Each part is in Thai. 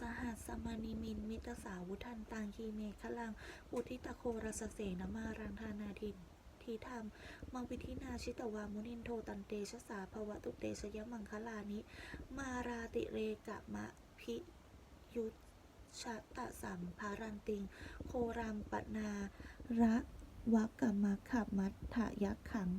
สหัสสมานิมิน มิตรสาวุทันตังคีเมฆลัง อุทิตโครสเสนมารังธานาทิทีธรรมมังวิธินาชิตวามุนินโทตันเตชะสาภวตุเตชยมังคลานิ มาราติเรกะมะพิยุชะตะสัมภารันติง โครัมปนาระ วักมะขับมัตถยักขัง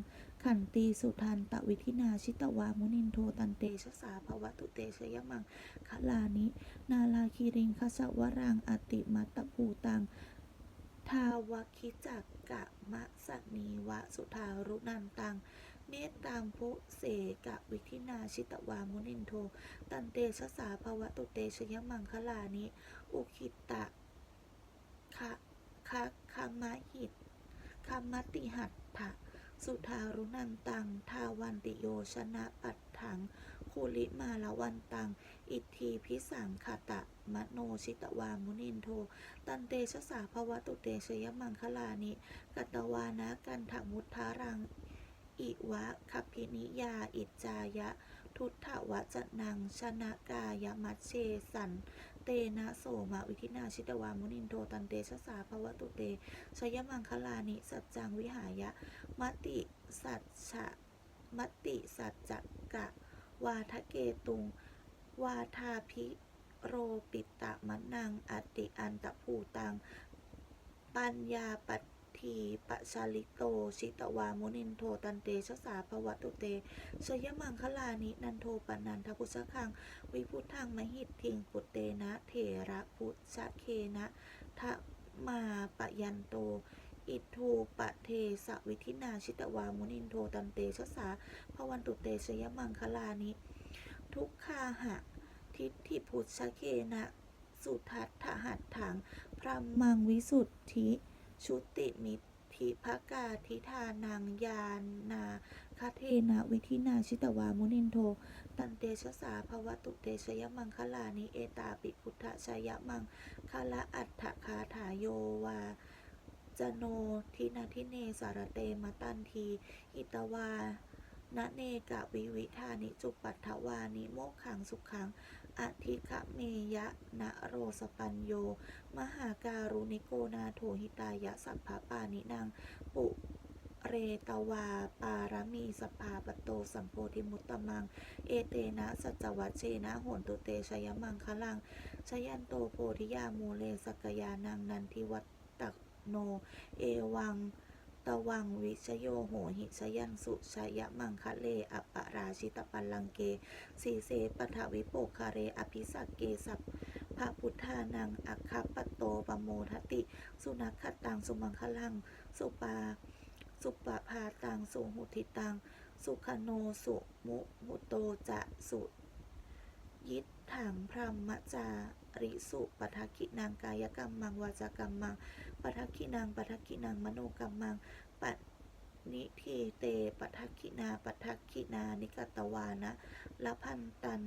ขันตีสุทันตวิธินาชิตวามุนินโทตันเตชะสาภวตุเตชยมังคลานิ นาลาคีริงคสวรังอติมัตตภูตัง ทาวคิจักกะมะสนีวะสุทารุนันตังเมตตังพุเสกะวิธินาชิตวามุนินโท ตันเตชะสาภวตุเตชยมังคลานิ อุคิตะคะคะคะมะหิต คะมติหัตถะสุทารุนันตัง ทาวันติโยชนะปัตถัง คูลิมาละวันตัง อิทธีพิสังขตะ มโนชิตวามุนินโท ตันเตชะสาภวตุเตชยมังคลานิ กัตตวานะกันถมุทธารัง อิวะคัพพินิยา อิจายะ ทุตถวจนัง ชนะกายมัชเชสัน เตนะโสมาวิธินาชิตวามุนินโทตันเตชะสาภวตุเตชยมังคลานิ สัจจังวิหายะ มติสัจฉะมติสัจจกะ วาทะเกตุง วาทาพิโรปิตะมะนังอติอันตะภูตัง ปัญญาปัต ทีปชาลิโต ชิตวามุนินโท ตันเตชสาภวตุเตชยมังคลานิ นันโทปนันทพุชคัง วิพุทธังมหิตทิงปุตเตนะ เถระพุชเคนะทะมาปะยันโตอิทูปะเทสวิธินาชิตวามุนินโทตันเตชสาภวันตุเตชยมังคลานิ ทุกขาหะ ทิฏฐิพุชเคนะ สุทัตถหัตถัง พรหมังวิสุทธิ ชุติมิทธิภกาทิธานังยานาคาเทนะวิธินาชิตวามุนินโท ตันเตชะสาภวตุเตชยมังคลานิเอตาปิพุทธชยมังคละอัฏฐคาถาโยวาจโนทินาทิเนสารเตมตันทีอิตวานะเนกะวิวิธานิจุปัฏฐวานิโมขังสุขัง อธิขเมยะนะโรสปัญโย มหาการุณิโกนาโทหิตายะสัพพปานินางปุเรตวาปารมีสภาปโตสัมโพธิมุตตมัง เอเตนะสัจจวัชเชนะโหนตุเตชยมังคลังชยันโตโพธิยามูเลสกยานังนันทิวัตตโน เอวัง ตวังวิชโยโหหิชยันสุชยมังคะเลอัปราชิตปัลลังเกสีเสปทวิโปคาเรอภิสักเกสัพพระพุทธานังอัคคปโตปโมทติ สุนัขตังสุมังคลัง สุปา สุปภาตังสุหุทิตัง สุขโนสุมุมุโตจะสุยิทถังพรหมจา ริสุปทักขินางกายกรรมมังวาจากรรมมังปทักขินางปทักขินางมโนกรรมมังปัตนิทีเตปทักขินาปทักขินานิกตวานะละพันตัน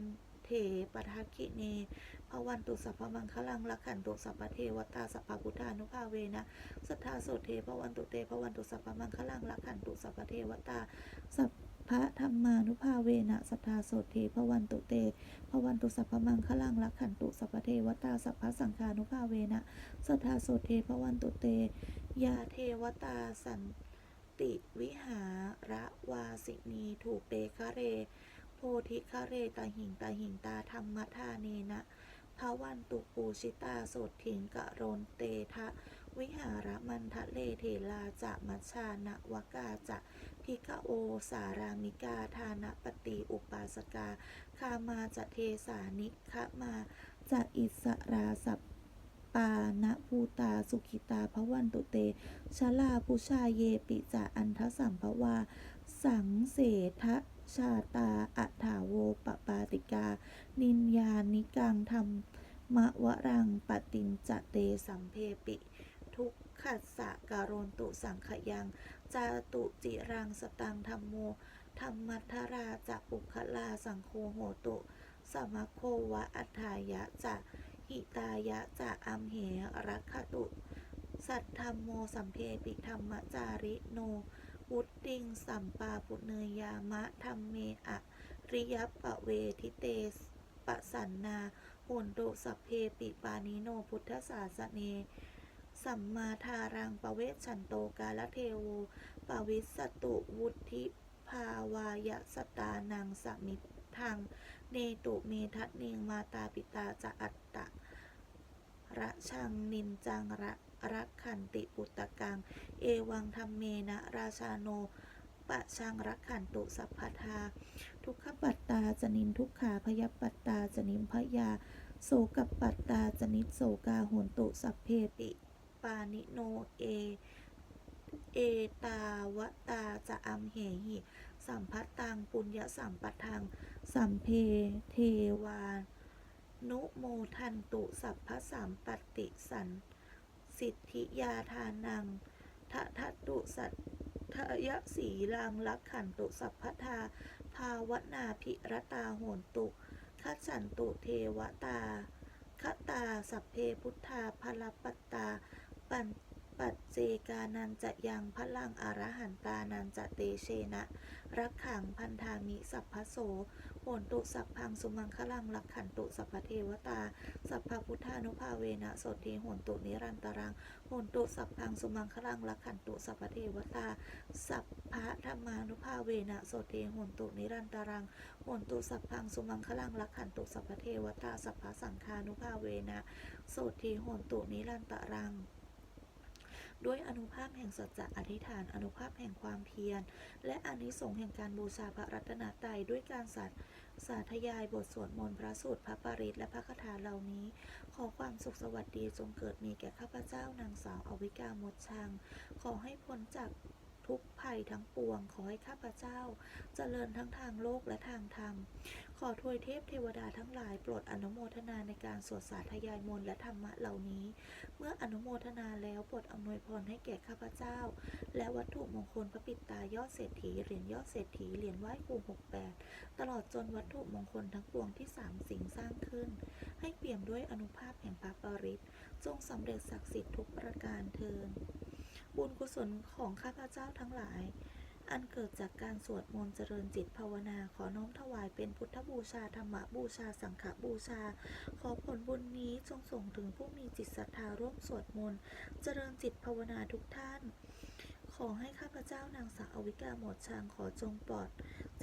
เถปทักขิเนภวันตุสัพพมังคลังละขันตุสัพพเทวตาสัพพพุทธานุภาเวนะสัทธาโสเทภวันตุเตภวันตุสัพพมังคลังละขันตุสัพพเทวตาสัพ พระธรรมานุภาเวนะสัทธาโสเทภวันตุเตภวันตุสัพพมังคลังลักขันตุสัพพเทวตาสัพพสังฆานุภาเวนะสัทธาโสเทภวันตุเต ยาเทวตาสันติวิหาระวาสินีถูกเตคะเร โพธิคะเรตาหิงตาหิงตาธรรมทาเนนะภวันตุปูชิตาโสถิงกะโรนเตทะ วิหารมันทะเลเทลาจะมัชานวกาจะพิกโอ สารามิกา ทานปฏิอุปาสกา คามาจะเทสานิคะมาจะอิสราสัปปานะภูตาสุขิตาพวันตุเตชลาพุชาเยปิจะอันทสัมภวา สังเสทะชาตาอัฏฐาโวปปาติกา นินยานิกังธรรมวรังปตินจะเตสัมเพปิ ขัสสะการโรนตุสังขยัง จาตุจิรังสตังธรรมโมธรรมัทธราจะปุคลาสังโฆโหตุ สมโควะอัฏายะจะหิตายะจะอัมเหรักขตุ สัทธรรมโมสัมเพปิธรรมจาริโนวุตติงสัมปาปุเนยามะธรรมเมอะริยปะเวทิเตสปะสันนาโหนตุสัพเพปิปานิโนพุทธศาสเน สัมมาทารังปะเวชันโตกาลเทโวปวิสสตุวุธิภาวายสตานังสมิทังเนตุเมทัตเนงมาตาปิตาจะอัตตะระชังนินจังระรักขันติปุตตะกัง เอวังธรรมเมนะราชาโนปะชังรักขันตุสัพพทา ทุกขปัตตาจนินทุกขาพยปัตตาจนิมพยา โสกปัตตาจนิโสกาโหนตุสัพเพปิ ปานิโนเอ เอตาวตาจะอัมเหหิสัมพัตตังปุญญสัมปทัง สัมเพเทวานุโมทันตุสัพพสามปฏิสัน สิทธิยาทานังทะทัตุสัตทยสีลังลักขันตุสัพพทา ภาวนาภิรตาโหนตุคัจฉันตุเทวตาคตา สัพเพพุทธาพลปตตา ปัญปัจเจกานันจะยังพลังอรหันตานันจะเตเชนะ รักขังพันธามิสัพพโสโหนตุสัพพังสุมังคลังรักขันตุสัพพเทวตา สัพพพุทธานุภาเวนะโสติโหนตุนิรันตรังโหนตุสัพพังสุมังคลังรักขันตุสัพพเทวตา สัพพะธรรมานุภาเวนะโสติโหนตุนิรันตรังโหนตุสัพพังสุมังคลังรักขันตุสัพพเทวตา สัพพะสังฆานุภาเวนะโสติโหนตุนิรันตรัง ด้วยอนุภาพแห่งสัจจะอธิษฐาน อนุภาพแห่งความเพียร และอนิสงส์แห่งการบูชาพระรัตนตรัยด้วยการสัตย์สาธยายบทสวดมนต์พระสูตรพระปริตและพระคาถาเหล่านี้ ขอความสุขสวัสดีจงเกิดมีแก่ข้าพเจ้านางสาวอวิกามดชัง ขอให้พ้นจาก ภัยทั้งปวง ขอให้ข้าพเจ้าเจริญทั้งทางโลกและทางธรรม ขอทวยเทพเทวดาทั้งหลายโปรดอนุโมทนาในการสวดสาธยายมนต์และธรรมะเหล่านี้ เมื่ออนุโมทนาแล้วโปรดอำนวยพรให้แก่ข้าพเจ้า และวัตถุมงคลพระปิดตายอดเศรษฐีเหรียญยอดเศรษฐีเหรียญไหว้ครูหกแปดตลอดจนวัตถุมงคลทั้งปวงที่สามสิ่งสร้างขึ้น ให้เปี่ยมด้วยอนุภาพแห่งพระปริตรจงสำเร็จศักดิ์สิทธิ์ทุกประการเทิน บุญกุศลของข้าพเจ้าทั้งหลาย อันเกิดจากการสวดมนต์เจริญจิตภาวนาขอน้อมถวายเป็นพุทธบูชาธรรมบูชาสังฆบูชา ขอผลบุญนี้จงส่งถึงผู้มีจิตศรัทธาร่วมสวดมนต์เจริญจิตภาวนาทุกท่าน ขอให้ข้าพเจ้านางสาวอวิกาหมดชางขอจงปลอด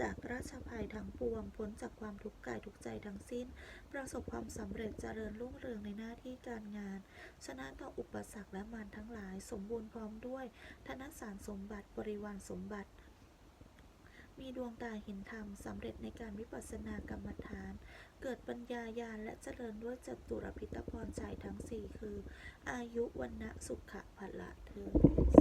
จากราชภัยทั้งปวงพ้นจากความทุกข์กายทุกใจทั้งสิ้น ประสบความสำเร็จเจริญรุ่งเรืองในหน้าที่การงาน ชนะต่ออุปสรรคและมารทั้งหลาย สมบูรณ์พร้อมด้วย ธนสารสมบัติบริวารสมบัติมีดวงตาเห็นธรรมสำเร็จในการวิปัสสนากรรมฐาน เกิดปัญญาญาณและเจริญด้วยจตุรพิตพรชัยทั้งสี่คือ อายุวันนะสุขะพละเธอ